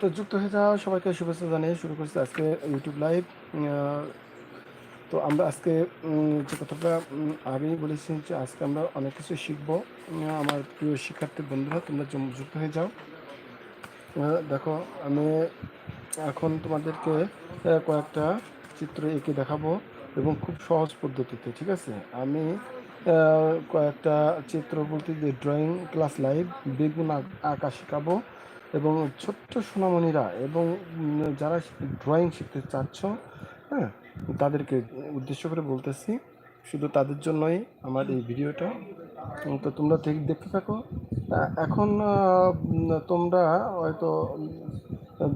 তো যুক্ত হয়ে যাওয়া, সবাইকে শুভেচ্ছা জানিয়ে শুরু করছি আজকে ইউটিউব লাইভ তো আমরা আজকে যে কথাটা আগেই বলেছি যে আজকে আমরা অনেক কিছু শিখব। আমার প্রিয় শিক্ষার্থী বন্ধুরা, তোমরা যুক্ত হয়ে যাও। দেখো, আমি এখন তোমাদেরকে কয়েকটা চিত্র এঁকে দেখাবো এবং খুব সহজ পদ্ধতিতে, ঠিক আছে? আমি কয়েকটা চিত্র বলতে যে ড্রয়িং ক্লাস লাইভ বেগুন আঁক- শেখাবো এবং ছোট্ট সোনামণিরা এবং যারা ড্রয়িং শিখতে চাচ্ছ হ্যাঁ তাদেরকে উদ্দেশ্য করে বলতেছি, শুধু তাদের জন্যই আমার এই ভিডিওটা। তো তোমরা ঠিক- দেখতে থাকো। এখন তোমরা হয়তো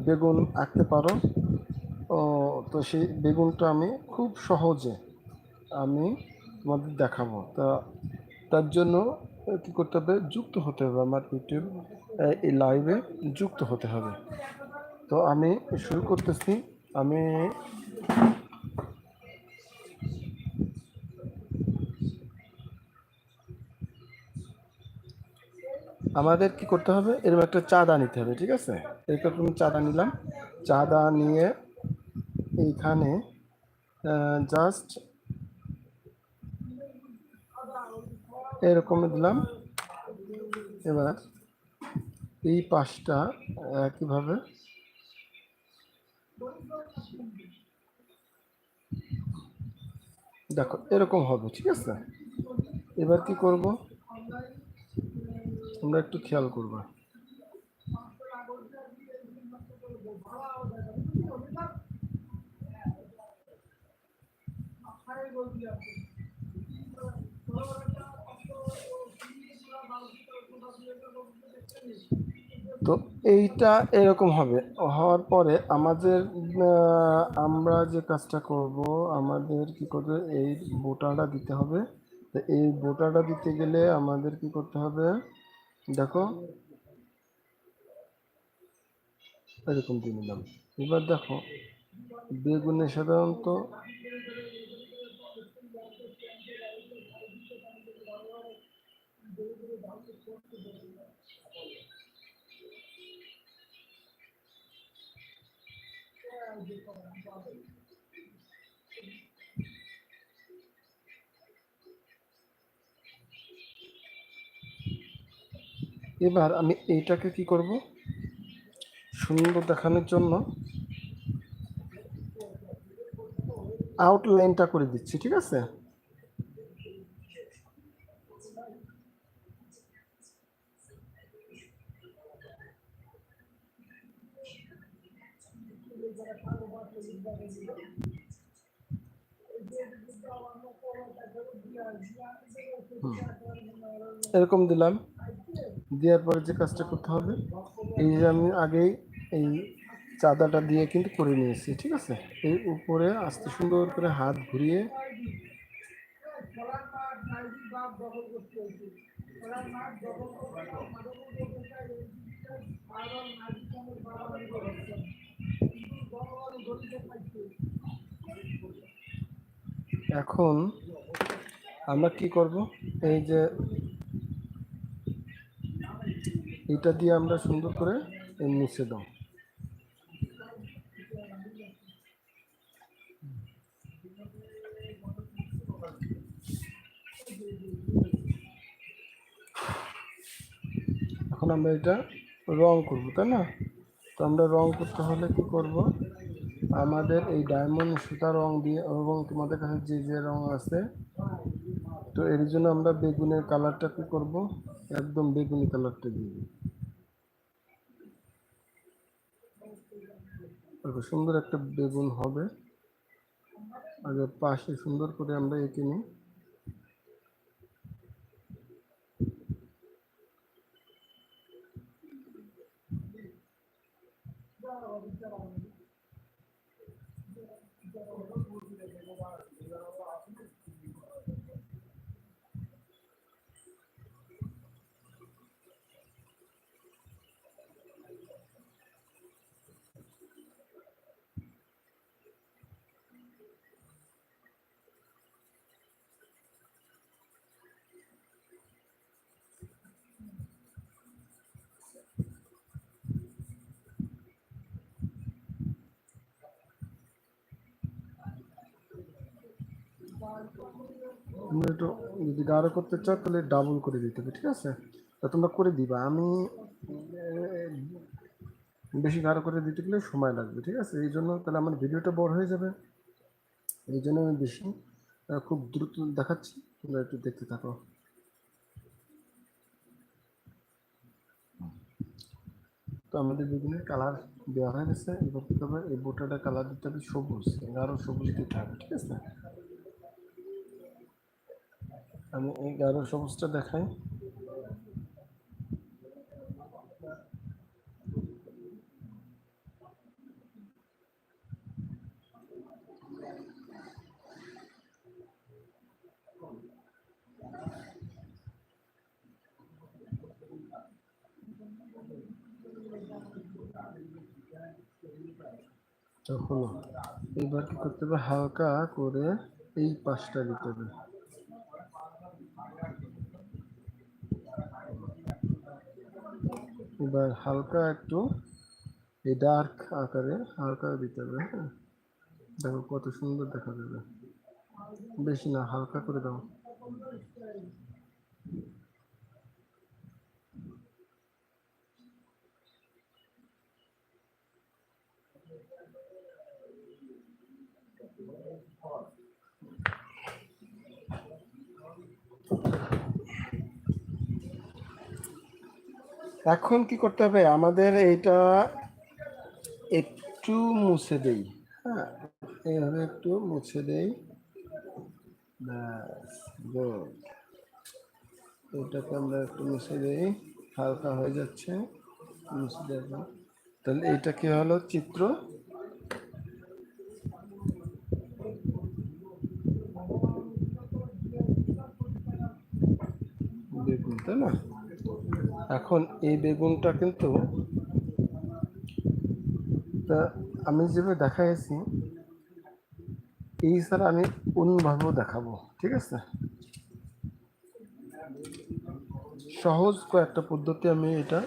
বেগুন আঁকতে পারো। তো সেই বেগুনটা আমি খুব সহজে আমি তোমাদের দেখাবো। তা তার জন্য কী করতে হবে? যুক্ত হতে হবে আমার ইউটিউব এই লাইভে যুক্ত হতে হবে। তো আমি শুরু করতেছি। আমি আমাদের কি করতে হবে? এরকম একটা চাঁদা নিতে হবে, ঠিক আছে? এরকম চাঁদা নিলাম। চাঁদা নিয়ে এইখানে জাস্ট এরকম দিলাম। এবার এই পাশটা একইভাবে দেখো, এরকম হবে, ঠিক আছে? এবার কি করব? আমরা একটু খেয়াল করব। তো এইটা এরকম হবে। হওয়ার পরে আমাদের আমরা যে কাজটা করব, আমাদের কি করতে এই বোটাটা দিতে হবে। তো এই বোটাটা দিতে গেলে আমাদের কি করতে হবে? দেখো। এরকম দিয়ে নিলাম। এবার দেখো, বেগুনে সাধারণত এবার আমি এইটাকে কি করব? সুন্দর দেখানোর জন্য আউটলাইনটা করে দিচ্ছি ঠিক আছে? এরকম দিলাম। দেওয়ার পরে যে কাজটা করতে হবে, এই যে আমি আগেই এই চাঁদাটা দিয়ে কিন্তু করে নিয়েছি, ঠিক আছে? এই উপরে আস্তে সুন্দর করে হাত ঘুরিয়ে এখন আমরা কি করব? এই যে এটা দিয়ে আমরা সুন্দর করে মিশে দাও। এখন আমরা এটা রং করব, তাই না? তো আমরা রং করতে হলে কি করব? আমাদের এই ডায়মন্ড সুতা রং দিয়ে এবং তোমাদের কাছে যে যে রং আছে, তো এর জন্য আমরা বেগুনের কালারটা কি করব? একদম বেগুনি কালারটা দিয়ে সুন্দর একটা বেগুন হবে। আগে পাশে সুন্দর করে আমরা এঁকে নিই। তোমরা একটু যদি গাঢ় করতে চাও, তাহলে ডাবল করে দিতে হবে, ঠিক আছে? তা তোমরা করে দিবা। আমি বেশি গাঢ় করে দিতে গেলে সময় লাগবে, ঠিক আছে? এই জন্য তাহলে আমার ভিডিওটা বড় হয়ে যাবে। এই জন্য আমি বেশি খুব দ্রুত দেখাচ্ছি। তোমরা একটু দেখতে থাকো। তো আমাদের বেগুনের কালার দেওয়া হয়ে গেছে। এবার কি হবে এই বোটাটা কালার দিতে হবে সবুজ, গাঢ় সবুজ দিতে হবে, ঠিক আছে? আমি এই গাঢ় সবুজটা দেখাই। তো হলো এবার কি করতে হবে? হালকা করে এই পাশটা দিতে হবে। এবার হালকা একটু এই ডার্ক আকারে, হালকা দিতে হবে হ্যাঁ? দেখো কত সুন্দর দেখা যাবে। বেশি না, হালকা করে দাও। এখন কি করতে হবে? আমাদের এইটা একটু মুছে দেই। হ্যাঁ এইভাবে একটু মুছে দেই। এটাকে আমরা একটু মুছে দেই। হালকা হয়ে যাচ্ছে। মুছে দেব। তাহলে এইটা কি হলো? চিত্র? দেখুন, তাই না? এখন এই বেগুনটা কিন্তু আমি যেভাবে দেখাইছি, এই ছাড়া আমি অন্যভাবেও দেখাবো, ঠিক আছে? সহজ কয়েকটা পদ্ধতি আমি এটা,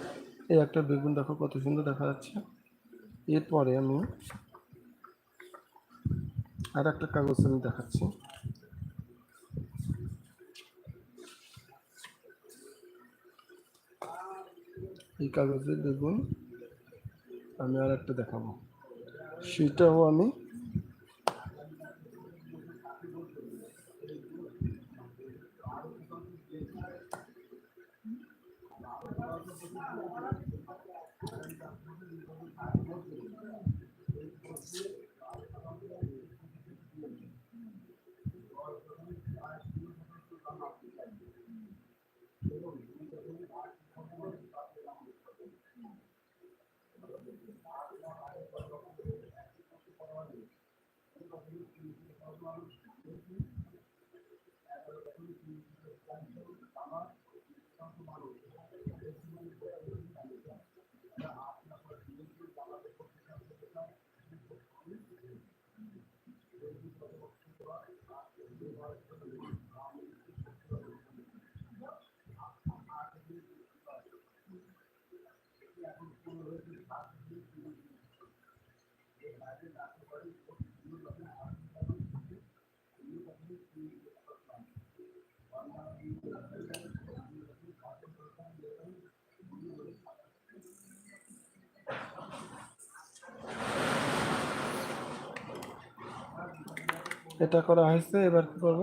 এই একটা বেগুন দেখো কত সুন্দর দেখা যাচ্ছে। এরপরে আমি আর একটা কাগজ আমি দেখাচ্ছি। এই কাগজে দেখুন আমি আর একটা দেখাবো। সেটাও আমি এটা করা হয়েছে এবার কি করব?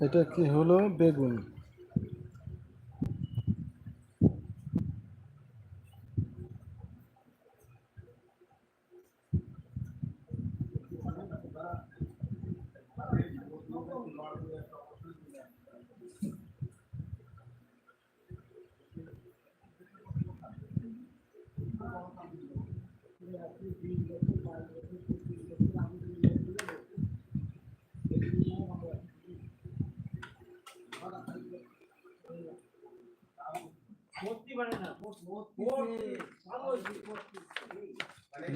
এটা কি হলো? বেগুন।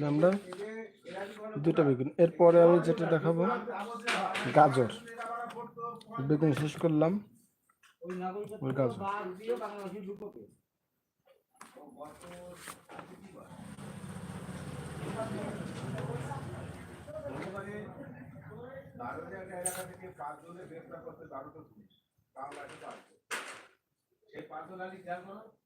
আমরা দুটো বেগুন এরপরে আমি যেটা দেখাবো গাজর বেগুন শেষ করলাম ওই গাজর এলাকা থেকে পাঁচজনের গ্রেফতার করতে দারুণ পুলিশ বাংলাদেশে পাঁচজন সেই পাঁচজন আলী খেয়াল করো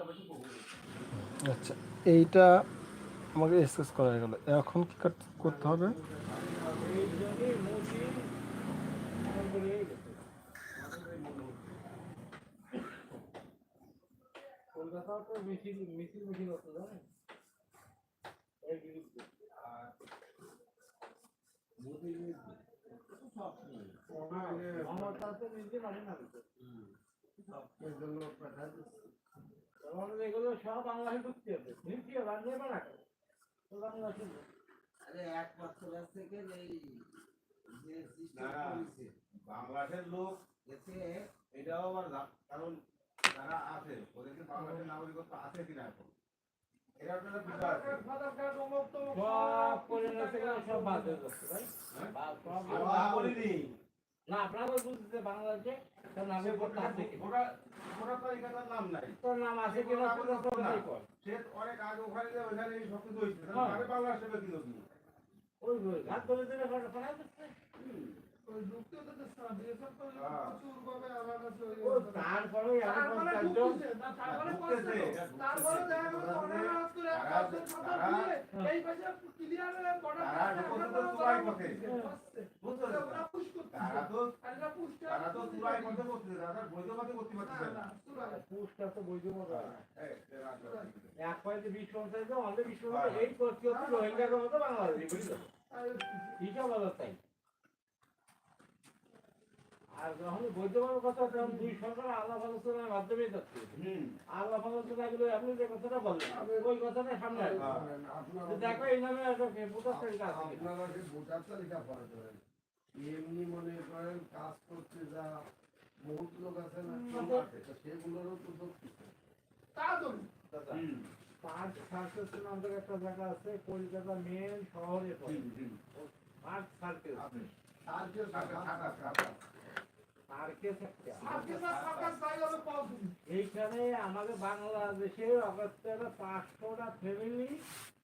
বেশি বহু আচ্ছা এইটা আমাকে স্কেচ করা হয়ে গেল। এখন কি করতে হবে? কলকাতাও তো মিছিল মিছিল মিছিল হতো জানেন? এর বিরুদ্ধে আমার তাতে নিজে মানে না এগুলো সব বাংলাদেশে ঢুকতে হবে। ঢুকতে হবে আর নেবে তো বাংলাদেশে আরে এক বছর থেকে এই যে system না, না। করেছে, বাংলাদেশের লোক এতে এটাও আবার কারণ যারা আছে ওদেরকে বাংলাদেশের নাগরিকত্ব আছে কিনা এখন? হয়ে। না আপনারা বুঝতে বাংলাদেশে নাম নাই। তোর নাম আছে কিনা সে অনেক আগে ওখানে ওখানে এই সব কিছু হয়েছে। হ্যাঁ। বাংলাদেশে। ওই ধরে দিলে তারপরে হয়। এক পয়েন্টে বিশ জন বিশ পঞ্চাশ এই করতে হচ্ছে রোহিঙ্গাদের মতো বাংলাদেশি বুঝলো হিসাব আলাদা তাই। আর যখন বৈধ কথা তখন দুই সরকার আলাপ আলোচনার মাধ্যমে যাচ্ছে আলাপ আলোচনা গুলো আপনি যে কথাটা বললেন ওই কথাটা সামনে তো দেখো এই নামে ভোটার তালিকা আপনারা ভোটার তালিকা পাওয়া করেন এমনি মনে করেন কাজ করতে যা বহুত লোক আছে না তো সেগুলোরও তো ধরতেছে দাদা। পার্ক সার্কেল একটা জায়গা আছে কলকাতা মেন শহরে। Park circle. সার্কেল এইখানে আমাদের বাংলাদেশে অগস্টের পাঁচশোটা ফ্যামিলি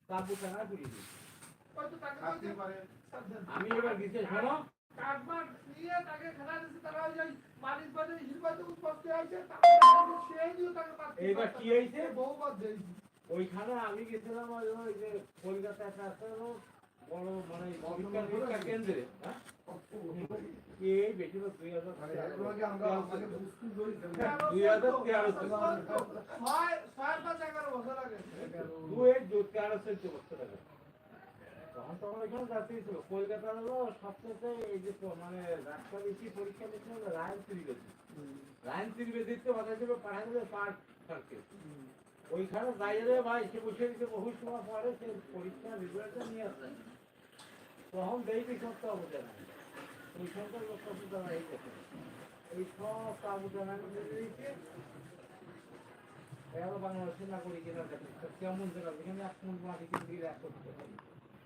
কাবু টাকা ঘুরিয়ে দিচ্ছে আমি এবার গেছি শোনো। এইবার কি হয়েছে? ওইখানে আমি গেছিলাম ওই যে বড় মানে পরীক্ষা কেন্দ্রে হ্যাঁ? এই বেশি দুই হাজার এগুলোকে আমরা আমাকে বুঝতে ধরেছি দুই হাজার তেরো দুই তেরো চোদ্দ বছর আগে। তখন তখন এখানে যাত্রী ছিল। কলকাতা হলো সবচেয়ে এই যে তো মানে রাস্তা বেশি পরীক্ষা দিচ্ছে রায়ন ত্রিবেদী। রায়ন কথা ছিল পাঠা দিলে পার্ক ওইখানে বাইরে ভাই সে বসে দিতে বহু সময় পরে সে পরীক্ষা রেগুলেটর নিয়ে আসে। তখন দেখবি সত্য অবদান ওই সরকার লোক কত জানা এই দেখে? এই সব বাংলাদেশের নাগরিক দেখে কেমন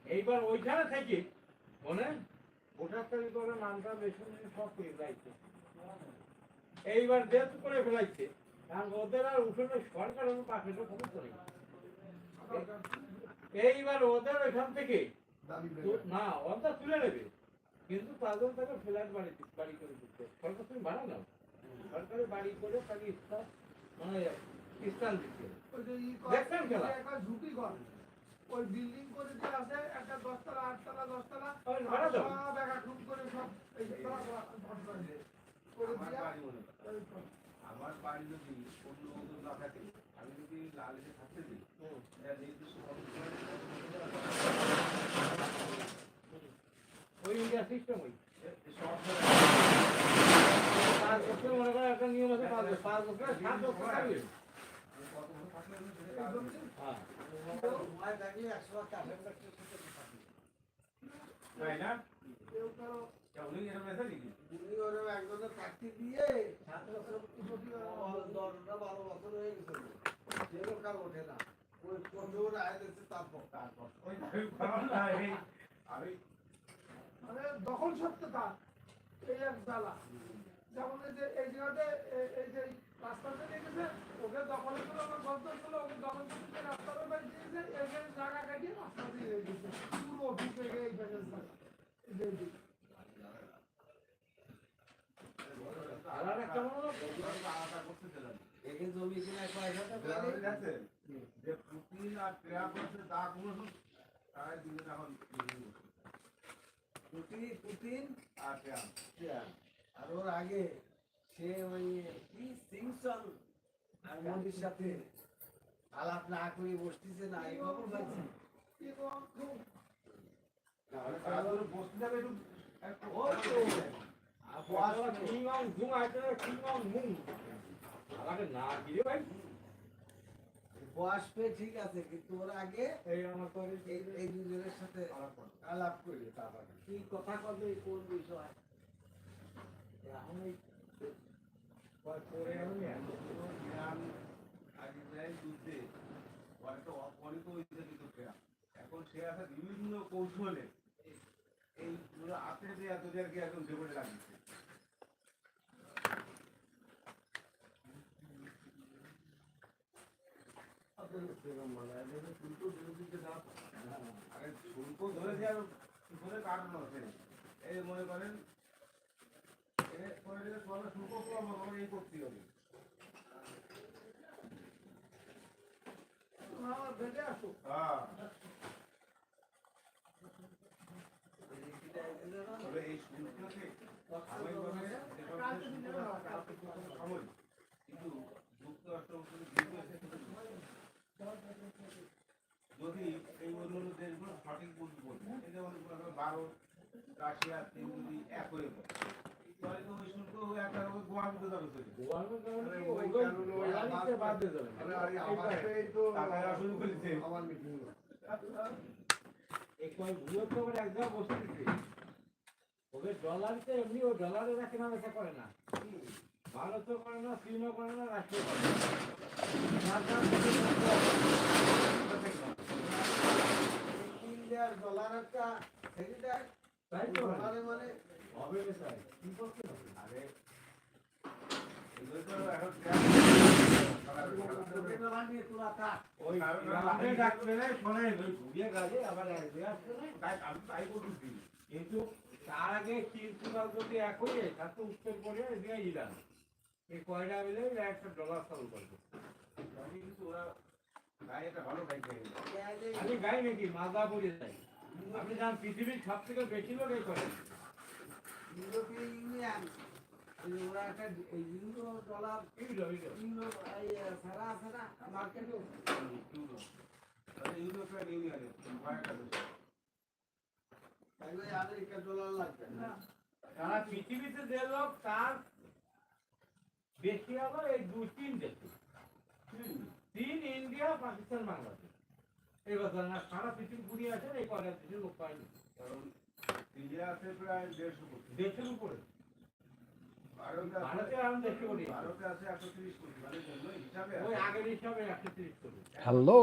এইবার ওইখানে থেকে, মনে? করে বেশি সব ফেলাইছে। এইবার ডেথ করে ফেলাইছে। কারণ ওদের আর উঠোনে সরকারের পাশে খবর করে এইবার ওদের ওইখান থেকে তো- না ওটা তুলে নেবে। কিন্তু তাদের তাকে ফ্ল্যাট বাড়ি বাড়ি করে দিচ্ছে সরকার তুমি ভাড়া নাও সরকারি বাড়ি করে তাকে স্থান মানে স্থান দিচ্ছে দেখছেন খেলা? ওই বিল্ডিং করে। দিয়ে আছে একটা দশতলা আটতলা দশতলা সব এক করে সব আমার বাড়ি করো। ওই সব। আমার বাড়ি যদি অন্য লোক না থাকে আমি যদি লালিতে থাকতে দিই নির্দিষ্ট ইন্ডিয়া সিস্টেম ওই। পাঁচ বছর মনে করো একটা নিয়ম আছে পাঁচ বছর। পাঁচ বছর সাত বছর থাকবে। তাই না? কেউ কারও উনি এরকম আছে নাকি উনি ওরকম একজনের চাকরি দিয়ে সাত বছর দশটা বারো বছর হয়ে গেছে সেগুলো কার ওঠে না ওই পনেরো আয় দিচ্ছে তারপর তারপর ওই আমি ভাবলাম না, এই আমি মানে দখল সত্যতা এই এক জ্বালা। যেমন এই যে এই জায়গাতে এই যে রাস্তাতে দেখেছে ওকে দখল করে আমার গল্প ছিল ওকে দখল করতে রাস্তাটা বাড়ি দিয়েছে এখানে জায়গা কাটিয়ে রাস্তা দিয়ে দিয়েছে। পুরো ঢুকে গিয়ে এই যে আর একটা কেমন হলো? আলাদা করতে দিলাম একে জমি কিনে পয়সাটা আপনি যে পুতিন আর ট্রাম্প হচ্ছে তা কোনো এখন করছে। পুতিন আর ট্রাম্প আর ওর আগে সে ওই কি সিংসন আর মোদির সাথে আলাপ না করে বসতেছে না, এই খবর পাচ্ছি। আমাকে না দিলে ভাই। বসবে ঠিক আছে কিন্তু ওর আগে এই আমার করে এই দুজনের সাথে আলাপ করি তারপরে কি কথা কবে কোন বিষয়? এখন এই পরে আমি গ্রাম আজ ইসরায়েল যুদ্ধে অনেকটা অপরিত হয়েছে কিন্তু এখন সে আছে বিভিন্ন কৌশলে। এই পুরো আঁকড়ে দিয়ে এতদেরকে এখন দেবলে লাগিয়েছে শুল্ক ধরে এই মনে করেন এ করে দিলে সবাই শুল্ক কম হবে, এই করতেই হবে আমার আসো হ্যাঁ এই শুল্ককে সাময়িকভাবে সাময়িক। কিন্তু যুক্তরাষ্ট্র কিন্তু যেহেতু এসে যদি এই অন্য অন্য দেশগুলো সঠিক এই যেমন ভারত রাশিয়া চীন যদি এক হয়ে পড়ে ডলারতে এমনি ও ডলারে না কেনা বেচা করে না। ভারতও করে না চীনও করে না রাশিয়াও করে না। ইন্ডিয়ার ডলার একটা সেক্রেটারি তাই তো? ডলারে মানে? হবে বেচায় কি করতে হবে। আরে না। না কিন্তু তার আগে যদি এক হয়ে যায় তার তো উত্তর কোরিয়া এদিকে ইরান এই কয়টা মিলে একটা ডলার চালু করবে। কিন্তু ওরা আমি গাই নাকি? মাজা পড়ে যাই আপনি জান পৃথিবীর সব থেকে বেশি লোক এই করে ইউরোপীয় ইউনিয়ন। যে ওরা একটা euro dollar euro euro. Euro সারা মার্কেটে ইউরোপিয়ান ইউনিয়নে কয়েকটা দেশ তাহলে আমেরিকা ডলার লাগবে না। সারা পৃথিবীতে যে লোক তার বেশি হলো এই দুই তিন দেশে চীন ইন্ডিয়া পাকিস্তান বাংলাদেশ। এই কথা না সারা পৃথিবী ঘুরিয়ে আসেন এই কয়টা দেশের লোক পায়নি কারণ ইন্ডিয়া আছে প্রায় দেড়শো কোটি। দেশের উপরে। মানে হ্যালো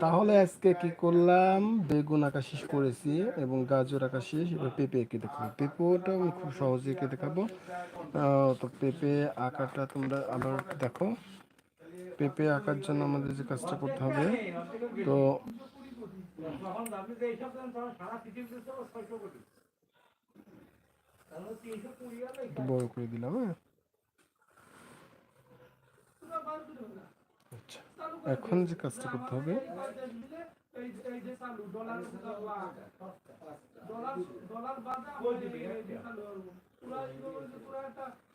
তাহলে আজকে কি করলাম? বেগুন আঁকা শেষ করেছি এবং গাজর আঁকা শেষ। এবার পেঁপে এঁকে দেখাবো। পেঁপেটা আমি খুব সহজে এঁকে দেখাবো। আহ, তো পেঁপে আঁকাটা তোমরা আবার দেখো। পেঁপে আঁকার জন্য আমাদের যে কাজটা করতে হবে। তো বড় করে দিলাম হ্যাঁ? আচ্ছা এখন যে কাজটা করতে হবে ডলার ডলার বাদে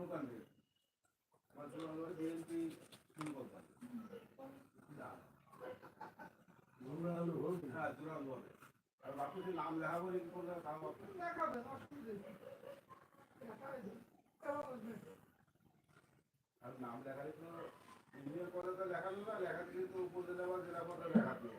কর্মকাণ্ডে আমার বিএনপি শুরু করতাম হ্যাঁ হবে আর নাম লেখা কি করলে তাও আর লেখালে তো ইঞ্জিনিয়ার পদে তো লেখা না লেখা দিলে তো উপরে দেওয়া জেলা পদে লেখা দিবে।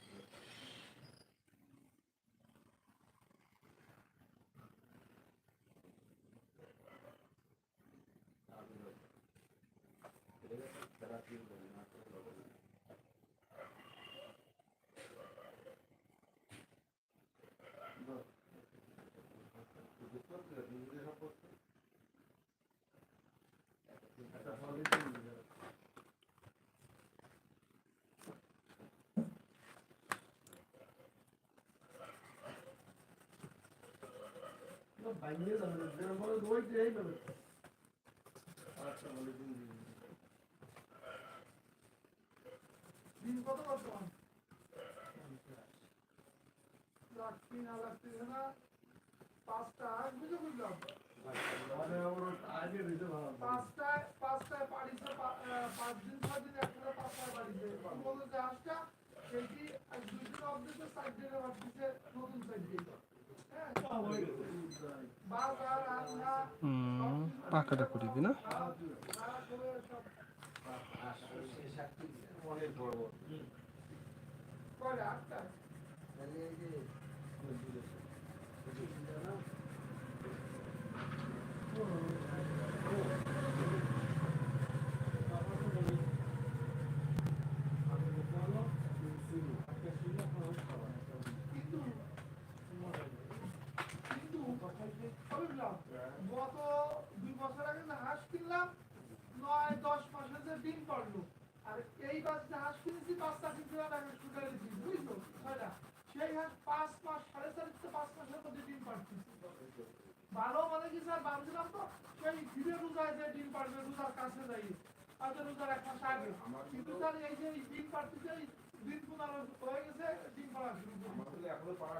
ভাঙিয়ে যাবে যেরকম বলে ওই যে এই যাবে আচ্ছা বলে দিন দিন কত বর্তমান লাগছি না লাগতেছে না পাঁচটা আসবে তো বুঝলাম পাঁচটায় পাঁচটায় পা- পাঁচ দিন, ছয় দিন একসাথে পাঁচটায় পাড়িছে বলতো সেইটি আজ দুই দিন অবধি সাইড দিনে ভাবতেছে নতুন সাইড দিয়ে পাকাটা করে দিবি না? আটটি অনেক বড় বড় কয়টা আটটা তাহলে এই যে কিন্তু কিন্তু বুঝলাম গত দুই বছর আগে যে হাঁস কিনলাম, নয়, দশ মাসে যে ডিম পারল আর এই বাস যে হাঁস কিনেছি, পাঁচটা কিনছিলাম আগে শুকাই দিচ্ছি বুঝলো ছয়টা। সেই হাঁস পাঁচ মাস, সাড়ে চার পাঁচ মাসের মধ্যে ডিম পারছি ভালো মানে কি স্যার, বাঁধছিলাম তো? সেই ধীরে রোজায় যে ডিম পারবে রোজার কাছে যাই। হয়তো রোজার এক মাস আগে। কিন্তু স্যার, এই যে ডিম পারতেছে এই দিন পনেরো হয়ে গেছে, ডিম পাড়া শুরু। এখনও পাড়া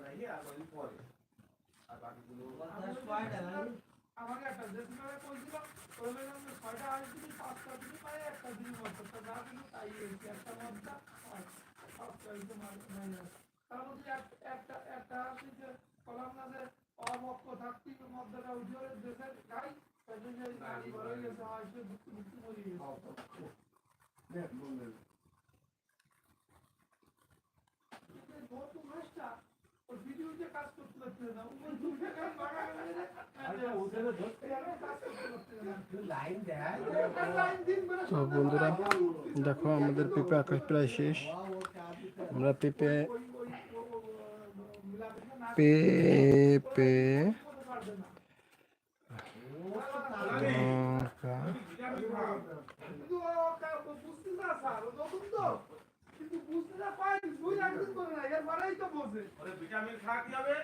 একটা আর ওই পরে আর বাকিগুলো আমাকে একটা ওই ছয়টা দিবি, একটা মতো। যা দিবি তাই হয়েছে। একটা মদটা, আর পাঁচটা মাইনাস। তার মধ্যে একটা- একটা আছে যে কলাম না যে অমক্ষ থাকতি মদ্দাটা উঠিয়ে দেশের গাই তাই জন্য গাড়ি ভরে গেছে হয় সে দুঃখ দুঃখ মরে গেছে এই নতুন হাঁসটা, ওর ভিডিওতে কাজ করতে পারছে না। ওই দুটো গাড়ি ভাড়া করে দেয়, এখানে কাজ করতে পারছে না। লাইন দেয় একটা লাইন দিন করে তো বন্ধুরা দেখো আমাদের পেঁপে আকাশ প্রায় শেষ আমরা পেঁপে পেঁপে কিন্তু বুঝতে না স্যার, ও নতুন তো। কিন্তু বুঝতে না পারেনি, দুই একদিন করে না, এর পরেই তো বোঝে। ভিটামিন খাওয়া কি হবে